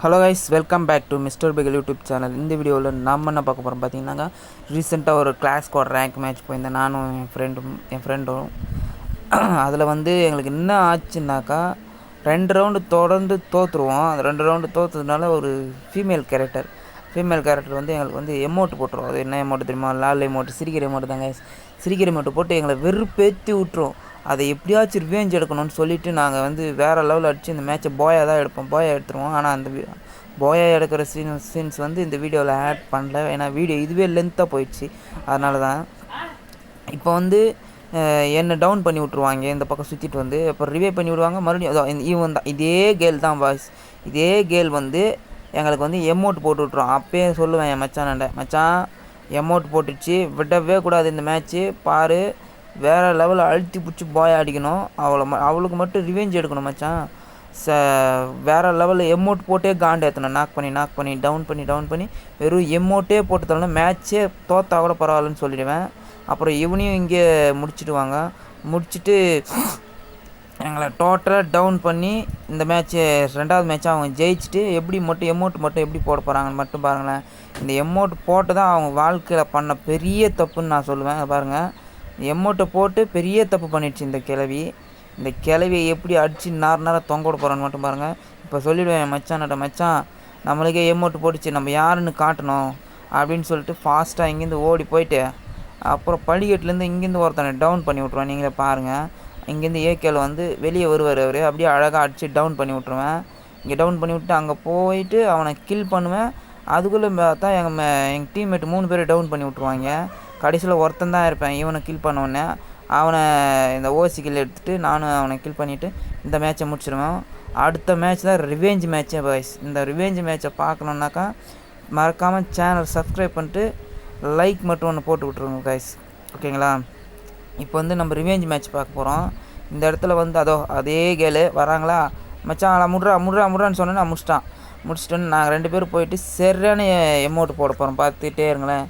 Hello guys welcome back to mister பிகல் YouTube channel இந்த வீடியோவில் நம்ம என்ன பார்க்க போகிறோம் பார்த்தீங்கன்னாக்கா ரீசெண்டாக ஒரு கிளாஸ் ஸ்குவாட் ரேங்க் மேட்ச் போயிருந்தேன். நானும் என் ஃப்ரெண்டும் என் ஃப்ரெண்டும் அதில் வந்து எங்களுக்கு என்ன ஆச்சுன்னாக்கா ரெண்டு ரவுண்டு தொடர்ந்து தோற்றுருவோம் அந்த ரெண்டு ரவுண்டு தோற்றதுனால ஒரு ஃபீமேல் கேரக்டர் ஃபீமேல் கேரக்டர் வந்து எங்களுக்கு வந்து எமௌண்ட் போட்டுரும். அது என்ன எமௌண்ட் தெரியுமா? லால் எமௌண்ட் சிரிக்கிற எமௌண்ட் தாங்க சிரிக்கிற எமௌண்ட் போட்டு எங்களை வெறுப்பேற்றி விட்டுரும். அதை எப்படியாச்சும் ரிவேஞ்ச் எடுக்கணும்னு சொல்லிட்டு நாங்கள் வந்து வேறு லெவலில் அடித்து இந்த மேட்ச்சை போயா தான் எடுப்போம். போயா எடுத்துருவோம். ஆனால் அந்த போயா எடுக்கிற சீன் சீன்ஸ் வந்து இந்த வீடியோவில் ஆட் பண்ணல. ஏன்னா வீடியோ இதுவே லென்த்தாக போயிடுச்சு. அதனால தான். இப்போ வந்து என்னை டவுன் பண்ணி விட்ருவாங்க இந்த பக்கம் சுற்றிட்டு வந்து இப்போ ரிவே பண்ணி விடுவாங்க. மறுபடியும் இவன் தான் இதே கேள் தான் பாய்ஸ் இதே கேள் வந்து எங்களுக்கு வந்து எமௌண்ட் போட்டு விட்ருவோம் அப்பயே சொல்லுவேன் என் மச்சான்ட மச்சான் எமௌண்ட் போட்டுச்சு விடவே கூடாது இந்த மேட்ச்சு பாரு வேறு லெவலில் அழுத்தி பிடிச்சி பாய் அடிக்கணும் அவளை ம அவளுக்கு மட்டும் ரிவெஞ்ச் எடுக்கணும் மச்சான். ச வேறு லெவலில் எமோட் போட்டே காண்டு ஏற்றணும் நாக் பண்ணி நாக் பண்ணி டவுன் பண்ணி டவுன் பண்ணி வெறும் எமோட்டே போட்டு தரணும். மேட்ச்சே தோத்தா கூட பரவாயில்லன்னு சொல்லிடுவேன். அப்புறம் இவனையும் இங்கே முடிச்சுடுவாங்க. முடிச்சுட்டு எங்களை டோட்டலாக டவுன் பண்ணி இந்த மேட்ச்சு ரெண்டாவது மேட்ச்சை அவங்க ஜெயிச்சுட்டு எப்படி மட்டும் எமௌண்ட் மட்டும் எப்படி போட போகிறாங்கன்னு மட்டும் பாருங்களேன். இந்த எமௌண்ட் போட்டு தான் அவங்க வாழ்க்கையில் பண்ண பெரிய தப்புன்னு நான் சொல்லுவேன். பாருங்கள் எம்மோட்டை போட்டு பெரிய தப்பு பண்ணிடுச்சு இந்த கிளவி இந்த கிளவியை எப்படி அடித்து நார் நேரம் தொங்க விட போகிறான்னு மட்டும் பாருங்கள் இப்போ சொல்லிவிடுவேன் என் மச்சான் நம்மளுக்கே எம்மோட்டு போட்டுச்சு நம்ம யாருன்னு காட்டணும்? அப்படின்னு சொல்லிட்டு ஃபாஸ்ட்டாக இங்கேருந்து ஓடி போயிட்டு அப்புறம் படிக்கட்டுலேருந்து இங்கேருந்து ஒருத்தனை டவுன் பண்ணி விட்ருவேன் நீங்களே பாருங்கள் இங்கேருந்து ஏகேல வந்து வெளியே வருவார் அவர். அப்படியே அழகாக அடித்து டவுன் பண்ணி விட்ருவேன் இங்கே டவுன் பண்ணி விட்டு அங்கே போயிட்டு அவனை கில் பண்ணுவேன். அதுக்குள்ளே பார்த்தா எங்கள் எங்கள் டீம்மேட் மூணு பேர் டவுன் பண்ணி விட்ருவாங்க கடைசியில் ஒருத்தன் தான் இருப்பேன். இவனை கில் பண்ண அவனை இந்த ஓசி கில் எடுத்துகிட்டு நானும் அவனை கில் பண்ணிவிட்டு இந்த மேட்ச்சை முடிச்சிருவேன். அடுத்த மேட்ச் தான் ரிவேஞ்ச் மேட்ச்சே பாய்ஸ் இந்த ரிவேஞ்ச் மேட்ச்சை பார்க்கணுன்னாக்கா மறக்காமல் சேனல் சப்ஸ்கிரைப் பண்ணிட்டு லைக் மட்டும் ஒன்று போட்டு விட்ருங்க காய்ஸ் ஓகேங்களா இப்போ வந்து நம்ம ரிவேஞ்ச் மேட்ச் பார்க்க போகிறோம் இந்த இடத்துல வந்து அதோ அதே கேளு. வராங்களா? மச்சான் நான் முட்றா முட்றா முட்றான்னு சொன்னேன் நான் முடிச்சிட்டான். முடிச்சிட்டேன்னு நாங்கள் ரெண்டு பேரும் போயிட்டு சரியான எமௌண்ட் போட போகிறோம் பார்த்துட்டே இருங்களேன்.